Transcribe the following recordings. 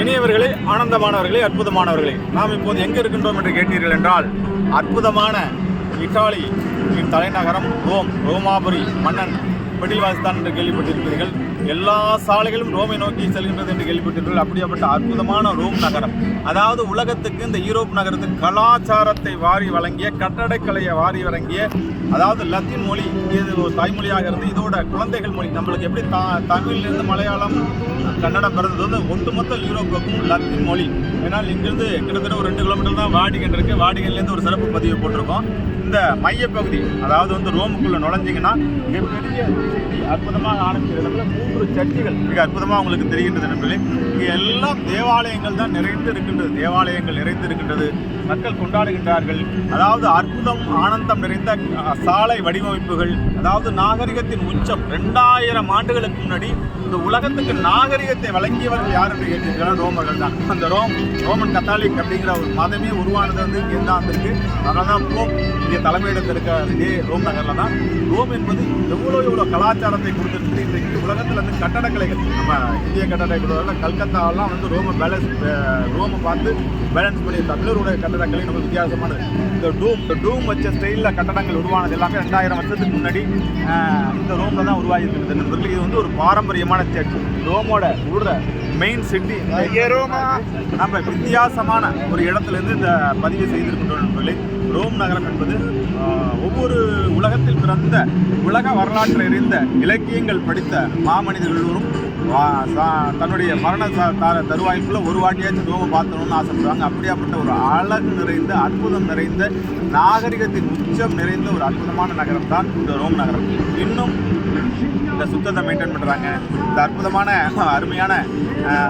இனியவர்களே ஆனந்தமானவர்களே அற்புதமானவர்களே நாம் இப்போது எங்கே இருக்கின்றோம் என்று கேட்டீர்கள் என்றால் அற்புதமான இத்தாலி தலைநகரம் ரோம் ரோமாபுரி மன்னன் பெட்டில்வாசித்தான் என்று கேள்விப்பட்டிருப்பீர்கள் எல்லா சாலைகளும் ரோமை நோக்கி செல்கின்றது என்று கேள்விப்பட்டீர்கள் அப்படியாப்பட்ட அற்புதமான ரோம் நகரம். அதாவது உலகத்துக்கு இந்த யூரோப் நகரத்துக்கு கலாச்சாரத்தை வாரி வழங்கிய கட்டடக்கலையை வாரி வழங்கிய அதாவது லத்தீன் மொழி இது ஒரு தாய்மொழியாக இருந்து இதோட குழந்தைகள் மொழி. நம்மளுக்கு எப்படி தா தமிழ்லேருந்து மலையாளம் கன்னடம் பிறந்தது? வந்து ஒட்டுமொத்த யூரோப்புக்கும் லத்தீன் மொழி. ஏன்னால் இங்கிருந்து கிட்டத்தட்ட ஒரு ரெண்டு கிலோமீட்டர் தான் வாடிகன் இருக்குது வாடிகன்லேருந்து ஒரு சிறப்பு பதிவு போட்டிருக்கோம். இந்த மையப்பகுதி அதாவது வந்து ரோமுக்குள்ளே நுழைஞ்சிங்கன்னா மிகப்பெரிய அற்புதமாக ஆரம்பிக்கிற இடத்துல ஒரு சர்ச்சுகள். மிக அற்புதமாக உங்களுக்கு தெரிகின்றது நண்பர்களே. இங்கே எல்லாம் தேவாலயங்கள் தான் நிறைந்து இருக்கின்றது. தேவாலயங்கள் நிறைந்து இருக்கின்றது. மக்கள் கொண்டாடுகின்றார்கள். அதாவது அற்புதம் ஆனந்தம் நிறைந்த சாலை வடிவமைப்புகள். அதாவது நாகரிகத்தின் உச்சம் ரெண்டாயிரம் ஆண்டுகளுக்கு முன்னாடி இந்த உலகத்துக்கு நாகரிகத்தை வழங்கியவர்கள் யார் என்று கேட்டீங்கன்னா ரோமர்கள் தான். அந்த ரோம் ரோமன் கத்தாலிக் அப்படிங்கிற ஒரு மதமே உருவானது வந்து இங்கே தான் வந்திருக்கு. அதனால தான் போப் இங்கே தலைமையிடத்தில் இருக்க இதே ரோம் நகரில் தான். ரோம் என்பது எவ்வளோ எவ்வளோ கலாச்சாரத்தை கொடுத்துருக்கு இன்றைக்கு உலகத்தில் வந்து கட்டடக்கலைகள் நம்ம இந்திய கட்டடக்கலை கல்கத்தாவெல்லாம் வந்து ரோம பேலன்ஸ் ரோமை பார்த்து பேலன்ஸ் பண்ணி தமிழருடைய கட்டடக்கலை ரொம்ப வித்தியாசமானது. இந்த டூம் இந்த டூம் வச்ச ஸ்டைலில் கட்டடங்கள் உருவானது எல்லாமே ரெண்டாயிரம் வருஷத்துக்கு முன்னாடி இந்த ரோமில் தான் உருவாகி இருக்குது நண்பர்களே இது வந்து ஒரு பாரம்பரியமான சர்ச் ரோமோட ஊடுற மெயின் சிட்டி நம்ம வித்தியாசமான ஒரு இடத்துல இருந்து இந்த பதிவு செய்திருக்கின்றோம் நண்பர்களே. ரோம் நகரம் என்பது ஒவ்வொரு உலகத்தில் பிறந்த உலக வரலாற்றில் இருந்த இலக்கியங்கள் படித்த மாமனிதர்களும் வா- சா- தன்னுடைய மரண ச- தருவாய்க்குள்ள ஒரு வாட்டியாச்சும் ரோமை பார்த்தணும்னு ஆசைப்படுவாங்க. அப்படியாப்பட்ட ஒரு அழகு நிறைந்த அற்புதம் நிறைந்த நாகரிகத்தின் உச்சம் நிறைந்த ஒரு அற்புதமான நகரம் தான் இந்த ரோம் நகரம். இன்னும் இந்த சுத்தத்தை மெயின்டைன் பண்ணுறாங்க இந்த அற்புதமான அருமையான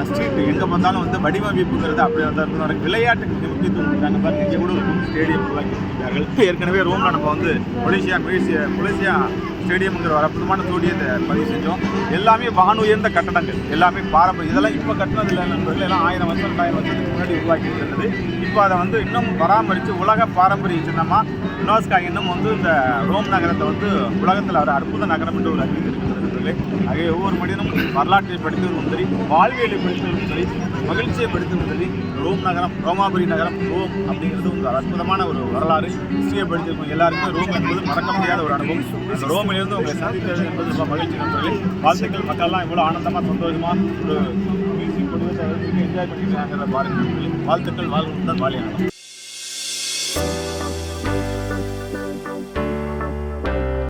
ஸ்ட்ரீட் எங்கே பார்த்தாலும் வந்து வடிவமைப்புங்கிறது அப்படி வந்து அற்புதமான விளையாட்டுக்கு மிக முக்கியத்துவம் கொடுத்தாங்க பாருங்க இங்கே கூட ஒரு ஸ்டேடியம் உருவாக்கி ஏற்கனவே ரோமில் நம்ம வந்து மொலேசியா மலேசியா மலேசியா ஸ்டேடியம்ங்கிற ஒரு அற்புதமான ஸ்டூடியத்தை பதிவு செஞ்சோம். எல்லாமே வானுயர்ந்த கட்டடங்கள். எல்லாமே பாரம்பரியம் இதெல்லாம் இப்போ கட்டினது இல்லை நண்பர்கள். எல்லாம் ஆயிரம் வருஷம் ரெண்டாயிரம் வருஷத்துக்கு முன்னாடி உருவாக்கி இருந்தது. இப்போ அதை வந்து இன்னும் பராமரித்து உலக பாரம்பரிய சின்னமாக யுனெஸ்கோ இன்னும் வந்து இந்த ரோம் நகரத்தை வந்து உலகத்தில் ஒரு அற்புத நகரம் என்று ஒரு அறிவித்திருக்கிறது. நண்பர்களே ஆகிய ஒவ்வொரு மனிதனும் வரலாற்றை படித்தவர்களும் சரி வாழ்வியலை படித்தவர்களும் சரி மகிழ்ச்சியை படித்தவர்களும் சரி ரோம் நகரம் ரோமாபுரி நகரம் ரோம் அப்படிங்கிறது ஒரு அற்புதமான ஒரு வரலாறு. ஹிஸ்டரியை படித்திருக்கும் எல்லாருக்குமே ரோம் என்பது மறக்க முடியாத ஒரு அனுபவம். அந்த ரோமிலிருந்து உங்களை சந்தித்தது என்பது ரொம்ப மகிழ்ச்சி நண்பர்களே. வாழ்த்துக்கள் மக்கள்லாம் இவ்வளோ ஆனந்தமாக சந்தோஷமாக ஒரு மியூசிக் கொடுத்து என்ஜாய் பண்ணிட்டு பாருங்கள் வாழ்த்துக்கள் வாழ்வுடன் வாழியானது